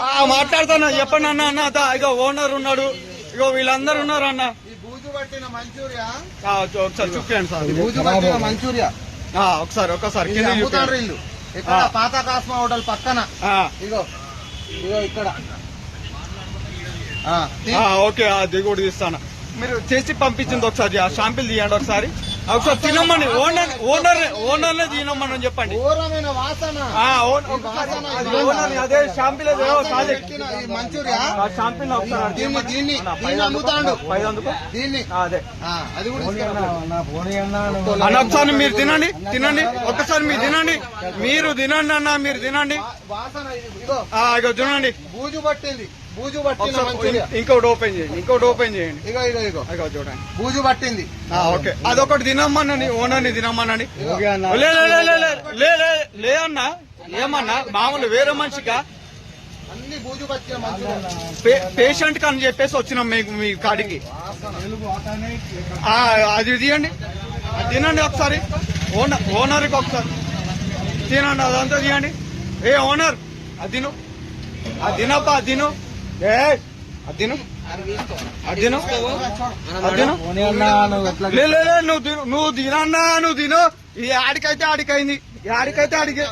ఆ, మాట్లాడతానా. చెప్పండి అన్న అన్న ఇగో ఓనర్ ఉన్నాడు. ఇగో వీళ్ళందరూ ఉన్నారు అన్న. ఈ బూజు పట్టిన మంచూరియా? ఆ, చూ- ఒకసారి చూపించండి సార్. ఈ బూజు పట్టిన మంచూరియా? ఆ, ఒకసారి ఒకసారి. పాత కాస్మా హోటల్ పక్కన. ఆ, ఇగో ఇగో ఇక్కడ. ఆ, తీ- ఆ, ఓకే ఆ దిగుడు తీస్తాను. మీరు చేసి పంపించింది ఒకసారి ఆ షాంపిల్ తీయండి ఒకసారి. ఒకసారి తినమ్మని ఓనర్ ఓనర్ ఓనర్ నే తినమ్మని చెప్పండి. ఘోరమైన వాసన. ఆ, ఓన్- ఈ ఒకసారి వాసన, అది ఈ ఓనర్ని, అదే షాంపిల్ ఏదో వాసన సాజే పెట్టిన ఈ మంచూరియా? ఆ షాంపిల్ని ఒకసారి అడిగి దీన్ని దీన్ని అన్న, దీన్ని పైన అమ్ముతాండు. అందుకో, పైన అందుకో. దీన్ని. ఆ, అదే. ఆ, అది కూడా తీసుకురా. అన్న ఒకసారి మీరు తినండి తినండి ఒక్కసారి మీరు తినండి మీరు తినండి అన్న మీరు తినండి. వా- వాసన ఇది, ఇగో ఆ, ఇగో తినండి బూజు పట్టింది. బూజు పట్టిన ఇం- ఇంకోటి ఓపెన్ చేయండి ఇంకోటి ఓపెన్ చేయండి. ఇగో ఇగో ఇగో. ఇగో చూడండి. బూజు పట్టింది. ఆ, ఓకే. అదొకటి తినమ్మనండి ఓనర్ని తినమ్మనండి లే లే లే లే, లే లే లే లే అన్న. ఏమన్నా? మామూలు వేరే మనిషిగా అన్ని బూజు పట్టిన మంచూరియా పే- పేషెంట్ కని చెప్పేసి వచ్చినాం మీకు మీ కాడికి. ఆ, అది తీయండి. అది తినండి ఒకసారి. ఓనర్ ఓనర్కి ఒకసారి. తినండి అదంతా తీయండి. ఏ ఓనర్ అది తిను. అది తినప్పా అది తిను. ఏ అది తిను నువ్వు తిను నువ్వు తినన్నా నువ్వు తిను. ఈ ఆడికైతే ఆడికైంది. ఈ ఆడికైతే ఆడికే.